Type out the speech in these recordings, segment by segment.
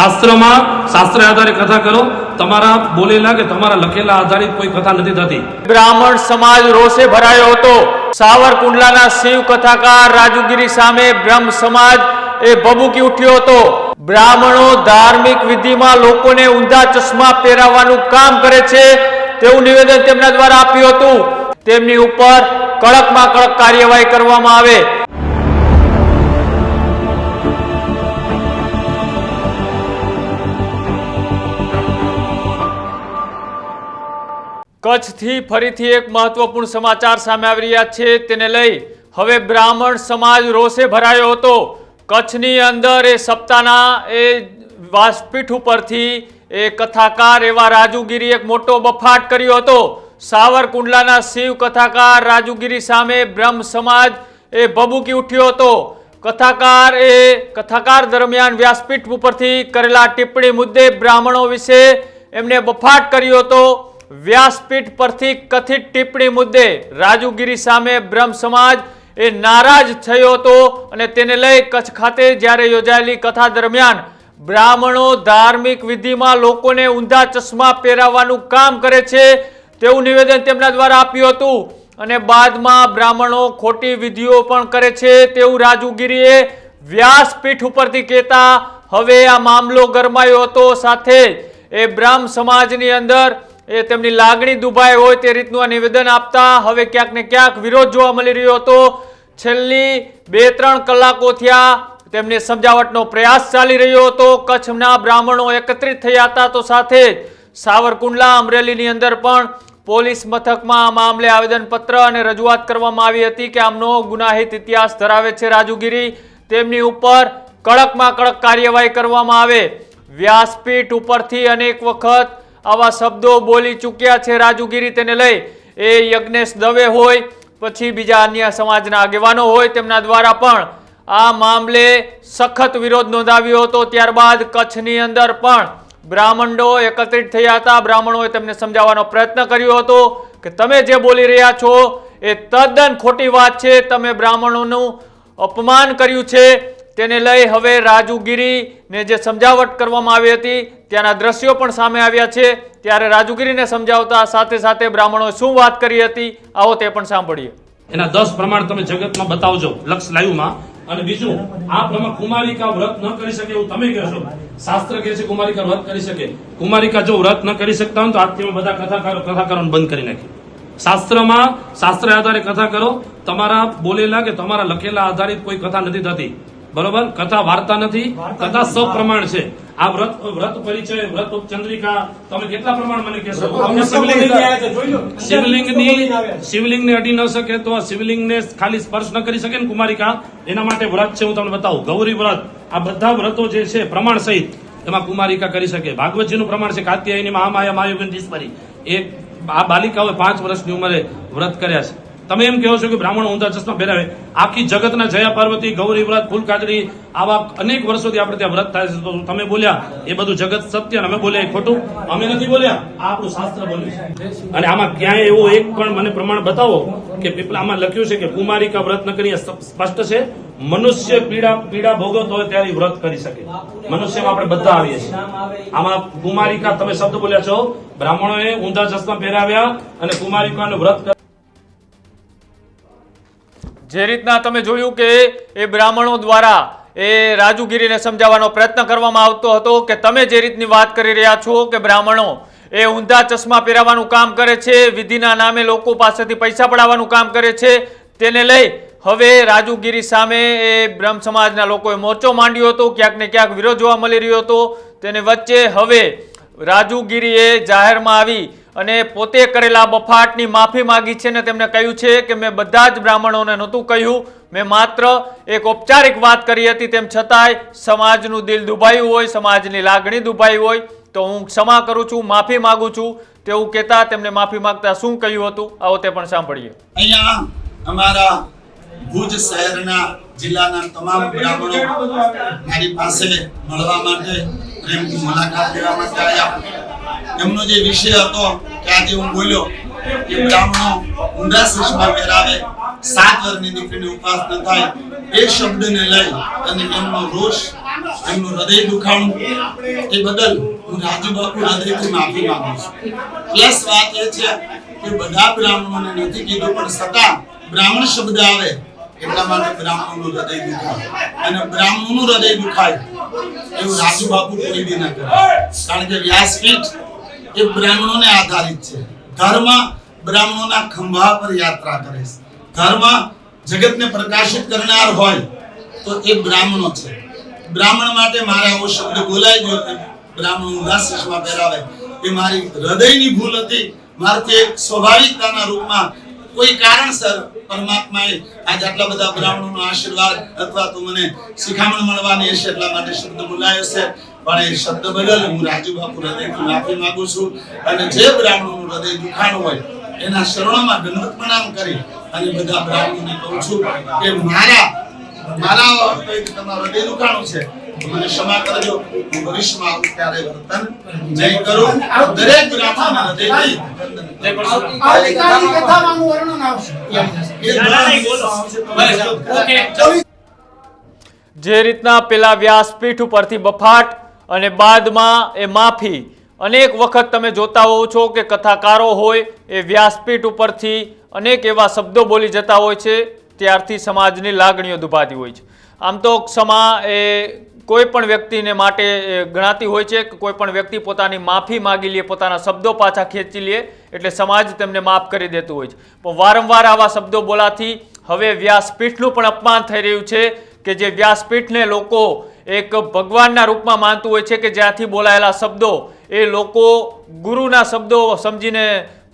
શાસ્ત્રમાં શાસ્ત્ર આધારે કથા કરો. તમારા બોલેલા કે તમારા લખેલા આધારિત કોઈ કથા નથી થતી. બ્રાહ્મણ સમાજ રોષે ભરાયો હતો. સાવરકુંડલાના શિવ કથાકાર રાજુગીરી સામે બ્રહ્મ સમાજ એ ભભૂકી ઉઠ્યો હતો. બ્રાહ્મણો ધાર્મિક વિધિમાં લોકોને ઊંધા ચશ્મા પહેરાવવાનું કામ કરે છે. તેવું નિવેદન તેમના દ્વારા આપ્યું હતું. તેમની ઉપર કડકમાં કડક કાર્યવાહી કરવામાં આવે. કચ્છથી ફરીથી એક મહત્વપૂર્ણ સમાચાર સામે આવી રહ્યા છે. તેને લઈ હવે બ્રાહ્મણ સમાજ રોષે ભરાયો હતો. કચ્છની અંદર એ સપ્તાહના એ વાસપીઠ ઉપરથી એ કથાકાર એવા રાજુગીરી એક મોટો બફાટ કર્યો હતો. સાવરકુંડલાના શિવ કથાકાર રાજુગીરી સામે બ્રહ્મ સમાજ એ ભભૂકી ઉઠ્યો હતો. કથાકાર એ કથાકાર દરમિયાન વ્યાસપીઠ ઉપરથી કરેલા ટિપ્પણી મુદ્દે બ્રાહ્મણો વિશે એમને બફાટ કર્યો હતો. વ્યાસપીઠ પરથી કથિત ટિપ્પણી મુદ્દે રાજુગીરી સામે બ્રહ્મ સમાજ એ નારાજ થયો હતો અને તેને લઈ કચ્છ ખાતે જ્યારે યોજાયેલી કથા દરમિયાન બ્રાહ્મણો ધાર્મિક વિધિમાં લોકોને ઊંધા ચશ્મા પહેરાવવાનું કામ કરે છે, તેવું નિવેદન તેમના દ્વારા આપ્યું હતું. અને બાદમાં બ્રાહ્મણો ખોટી વિધિઓ પણ કરે છે, તેવું રાજુગીરીએ વ્યાસપીઠ ઉપરથી કહેતા, હવે આ મામલો ગરમાયો હતો. સાથે એ બ્રાહ્મ સમાજની અંદર એ તેમની લાગણી દુભાઈ હોય તે રીતનું આ નિવેદન આપતા હવે ક્યાંક ને ક્યાંક વિરોધ જોવા મળી રહ્યો હતો. છેલ્લી બે, ત્રણ કલાકો થયા તેમને સમજાવટનો પ્રયાસ ચાલી રહ્યો હતો. કચ્છના બ્રાહ્મણો એકત્રિત થયા હતા. તો સાથે જ સાવરકુંડલા અમરેલીની અંદર પણ પોલીસ મથકમાં આ મામલે આવેદનપત્ર અને રજૂઆત કરવામાં આવી હતી કે આમનો ગુનાહિત ઇતિહાસ ધરાવે છે રાજુગીરી. તેમની ઉપર કડકમાં કડક કાર્યવાહી કરવામાં આવે. વ્યાસપીઠ ઉપરથી અનેક વખત આવા શબ્દો બોલી ચૂક્યા છે રાજુગીરી તેને લઈ. એ યજ્ઞેશ દવે હોય, પછી બીજા અન્ય સમાજના આગેવાનો હોય, તેમના દ્વારા પણ આ મામલે સખત વિરોધ નોંધાવ્યો હતો. ત્યારબાદ કચ્છની અંદર પણ બ્રાહ્મણો એકત્રિત થયા હતા. બ્રાહ્મણોએ તેમને સમજાવવાનો પ્રયત્ન કર્યો હતો કે તમે જે બોલી રહ્યા છો, એ તદ્દન ખોટી વાત છે. તમે બ્રાહ્મણોનું અપમાન કર્યું છે. તેને લઈ હવે રાજુગીરીને જે સમજાવટ કરવામાં આવી હતી, ત્યાંના દ્રશ્યો પણ સામે આવ્યા છે. ત્યારે રાજુગીરીને સમજાવતા સાથે સાથે બ્રાહ્મણોએ શું વાત કરી હતી, આવો તે પણ સાંભળીએ. એના દસ પ્રમાણ તમે જગતમાં બતાવજો, લક્ષ લાઈવમાં. અને બીજું, આ પ્રમાણ કુમારિકા વ્રત ન કરી શકે એવું તમે કહેશો. શાસ્ત્ર કહે છે કુમારિકા વ્રત કરી શકે. કુમારિકા જો વ્રત ન કરી શકતા હોય તો આજથી બધા કથાકારો કથાકારોને બંધ કરી નાખી. શાસ્ત્રમાં, શાસ્ત્ર આધારે કથા કરો. તમારા બોલેલા કે તમારા લખેલા આધારિત કોઈ કથા નથી થતી. બરોબર? કથા વાર્તા નથી. કથા સપ્રમાણ છે. આ વ્રત વ્રત પરિચય વ્રત ચંદ્રિકા તમે કેટલા પ્રમાણ મને કહેશો? શિવલિંગની શિવલિંગને અડી ન શકે તો આ શિવલિંગને ખાલી સ્પર્શ ન કરી શકે ને કુમારિકા? એના માટે વ્રત છે હું તમને બતાવું. ગૌરી વ્રત. આ બધા વ્રતો જે છે પ્રમાણ સહિત એમાં કુમારિકા કરી શકે. ભાગવતજીનું પ્રમાણ છે કાત્યાયની મહામાયા મહાયોગીશ્વરી એ આ બાલિકાઓએ પાંચ વર્ષની ઉંમરે વ્રત કર્યા છે. તમે એમ કહો છો કે બ્રાહ્મણ ઊંધા ચશ્મા પહેરાવે. આખી જગતના જયા પાર્વતી, ગૌરી, વ્રત ફૂલકાજરી આવા અનેક વર્ષોથી આપણે ત્યાં વ્રત થાય છે. તમે બોલ્યા, એ બધું જગત સત્ય અમે બોલ્યા ખોટું. અમે નથી બોલ્યા, આ આપણું શાસ્ત્ર બોલ્યું છે. અને આમાં ક્યાંય એવું એક પણ મને પ્રમાણ બતાવો કે પીપલા આમાં લખ્યું છે કે કુમારિકા વ્રત ન કરી સ્પષ્ટ છે. મનુષ્ય પીડા પીડા ભોગવતો હોય ત્યારે વ્રત કરી શકે. મનુષ્યમાં આપણે બધા આવીએ છીએ. આમાં કુમારિકા તમે શબ્દ બોલ્યા છો. બ્રાહ્મણોએ ઊંધા ચશ્મા પહેરાવ્યા અને કુમારિકાનું વ્રત જે રીતના તમે જોયું કે એ બ્રાહ્મણો દ્વારા એ રાજુગીરીને સમજાવવાનો પ્રયત્ન કરવામાં આવતો હતો કે તમે જે રીતની વાત કરી રહ્યા છો કે બ્રાહ્મણો એ ઊંધા ચશ્મા પહેરાવાનું કામ કરે છે, વિધિના નામે લોકો પાસેથી પૈસા પડાવવાનું કામ કરે છે, તેને લઈ હવે રાજુગીરી સામે એ બ્રહ્મ સમાજના લોકોએ મોરચો માંડ્યો હતો, ક્યાંક ને ક્યાંક વિરોધ જોવા મળી રહ્યો હતો, તેને વચ્ચે હવે રાજુગીરીએ જાહેરમાં આવી અને પોતે કરેલા બફાટની માફી માંગી છે ને તેમણે કહ્યું છે કે મેં બધા જ બ્રાહ્મણોને નહોતું કહ્યું. મેં માત્ર એક ઔપચારિક વાત કરી હતી તેમ છતાંય સમાજનું દિલ દુભાયું હોય, સમાજની લાગણી દુભાઈ હોય, તો હું ક્ષમા કરું છું, માફી માગું છું. તેવું કહેતા તેમને માફી માંગતા શું કહ્યું હતું? આવો તે પણ સાંભળીએ. અહીંયા અમારા ભુજ શહેરના જિલ્લાના તમામ બ્રાહ્મણો મારી પાસે મળવા માટે પ્રેમથી મુલાકાત લેવા માટે આવ્યા. એમનો જે વિષય હતો, કે આજે હું બોલ્યો કે બ્રાહ્મણો ઊંડા ચશ્મા પહેરાવે, સાત વર્ષની દીકરીની ઉપાસના થાય એ શબ્દને લઈ અને એમનો રોષ, એમનું હૃદય દુખાણું એ બદલ હું રાજુબાપુ હૃદયથી માફી માંગુ છું. પ્લસ વાત એ છે કે બધા બ્રાહ્મણોને નથી કીધું, પણ છતાં બ્રાહ્મણ શબ્દ આવે, એટલા માટે બ્રાહ્મણનું હૃદય દુખાય. અને બ્રાહ્મણનું હૃદય દુખાય, એવું રાજુ બાપુ કોઈ દી ન કરે. કારણ કે વ્યાસપીઠ એ બ્રાહ્મણોને આધારિત છે. ધર્મ બ્રાહ્મણોના ખંભા પર યાત્રા કરે છે. ધર્મ જગતને પ્રકાશિત કરનાર હોય તો એ બ્રાહ્મણો છે. બ્રાહ્મણ માટે મારે આવો શબ્દ બોલાય ગયો બ્રાહ્મણ ઊંધા ચશ્મા પહેરાવે. એ મારી હૃદયની ભૂલ હતી. મારથી એક સ્વાભાવિકતાના રૂપમાં કોઈ કારણસર પરમાત્માએ આજ આટલા બધા બ્રાહ્મણોનો આશીર્વાદ અથવા તો મને શિખામણ મળવાની હશે એટલા માટે શબ્દ બોલાયો છે. પણ એ શબ્દ બદલ હું રાજુ બાપુ હૃદયથી માફી માંગુ છું અને જે બ્રાહ્મણનું હૃદય દુખાણું હોય એના શરણોમાં દંડવત પ્રણામ કરી અને બધા બ્રાહ્મણોને કહું છું કે મારા મારા તમારું હૃદય દુખાણું છે મને ક્ષમા કરજો. હું ભવિષ્યમાં આવું ત્યારે વર્તન નહીં કરું. દરેક બ્રાહ્મણના હૃદયથી. આવતીકાલની વર્ણન આવશે જે રીતના પેલા વ્યાસપીઠ ઉપરથી બફાટ અને બાદમાં એ માફી. અનેક વખત તમે જોતા હોવ છો કે કથાકારો હોય એ વ્યાસપીઠ ઉપરથી અનેક એવા શબ્દો બોલી જતા હોય છે, ત્યારથી સમાજની લાગણીઓ દુભાતી હોય છે. આમ તો ક્ષમા એ કોઈ પણ વ્યક્તિને માટે ગણાતી હોય છે કે કોઈ પણ વ્યક્તિ પોતાની માફી માગી લે, પોતાના શબ્દો પાછા ખેંચી લે, એટલે સમાજ તેમને માફ કરી દેતું હોય છે. પણ વારંવાર આવા શબ્દો બોલાથી હવે વ્યાસપીઠનું પણ અપમાન થઈ રહ્યું છે કે જે વ્યાસપીઠને લોકો એક ભગવાનના રૂપમાં માનતું હોય છે કે જ્યાંથી બોલાયેલા શબ્દો એ લોકો ગુરુના શબ્દો સમજીને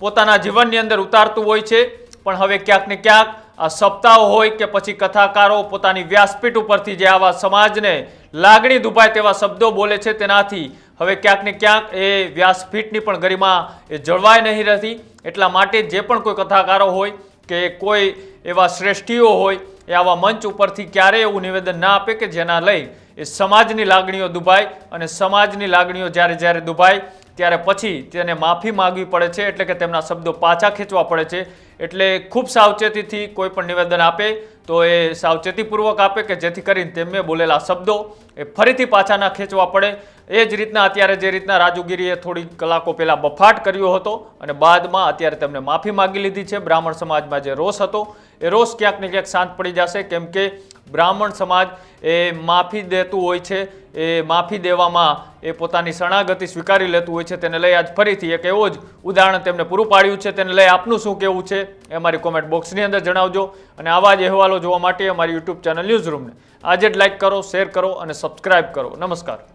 પોતાના જીવનની અંદર ઉતારતું હોય છે. પણ હવે ક્યાંક ને ક્યાંક આ સપ્તાહો હોય કે પછી કથાકારો પોતાની વ્યાસપીઠ ઉપરથી જે આવા સમાજને લાગણી દુભાય તેવા શબ્દો બોલે છે તેનાથી હવે ક્યાંક ને ક્યાંક એ વ્યાસપીઠની પણ ગરિમા એ જળવાઈ નહીં રહેતી. એટલા માટે જે પણ કોઈ કથાકારો હોય કે કોઈ એવા શ્રેષ્ઠીઓ હોય એ આવા મંચ ઉપરથી ક્યારેય એવું નિવેદન ના આપે કે જેના લઈ એ સમાજની લાગણીઓ દુભાય અને સમાજની લાગણીઓ જ્યારે જ્યારે દુભાય, ત્યારે પછી તેને માફી માગવી પડે છે, એટલે કે તેમના શબ્દો પાછા ખેંચવા પડે છે. એટલે ખૂબ સાવચેતીથી કોઈ પણ નિવેદન આપે તો એ સાવચેતીપૂર્વક આપે કે જેથી કરીને તેમને બોલેલા શબ્દો એ ફરીથી પાછા ના ખેંચવા પડે. એ જ રીતના અત્યારે જે રીતના રાજુગીરીએ થોડી કલાકો પહેલાં બફાટ કર્યો હતો અને બાદમાં અત્યારે તેમને માફી માગી લીધી છે. બ્રાહ્મણ સમાજમાં જે રોષ હતો, એ રોષ ક્યાંક ને ક્યાંક શાંત પડી જશે. કેમ કે બ્રાહ્મણ સમાજ એ માફી દેતું હોય છે, એ માફી દેવામાં એ પોતાની શરણાગતિ સ્વીકારી લેતું હોય છે. તેને લઈ આજ ફરીથી એક એવો જ ઉદાહરણ તેમને પૂરું પાડ્યું છે. તેને લઈ આપનું શું કહેવું છે? એ અમારી કોમેન્ટ બોક્સની અંદર જણાવજો અને આવા જ અહેવાલો જોવા માટે અમારી યુટ્યુબ ચેનલ ન્યૂઝ રૂમને આજે જ લાઈક કરો શેર કરો અને સબસ્ક્રાઇબ કરો. નમસ્કાર.